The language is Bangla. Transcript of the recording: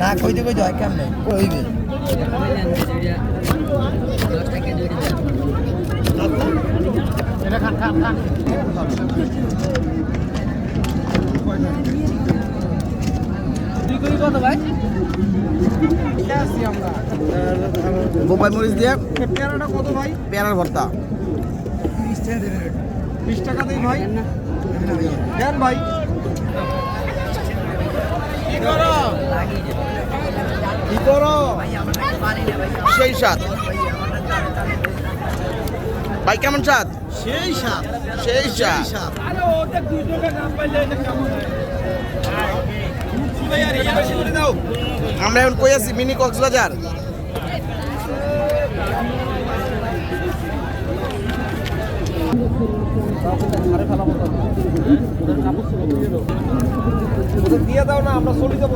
না কইতে কইতে হয় কেমনে? কইবে? বোম্বাই মরিচ দিয়ে পেয়ারাটা কত ভাই? পেয়ারার ভর্তা। বিশ টাকা দিই ভাই। দেন ভাই। কি করো? কি করো? সেই স্বাদ। ভাই কেমন সাত সেই স্বাদ। সেই স্বাদ। আমরা এখন কই আছি? মিনি কক্সবাজার। দিয়ে দাও না আমরা চলে যাব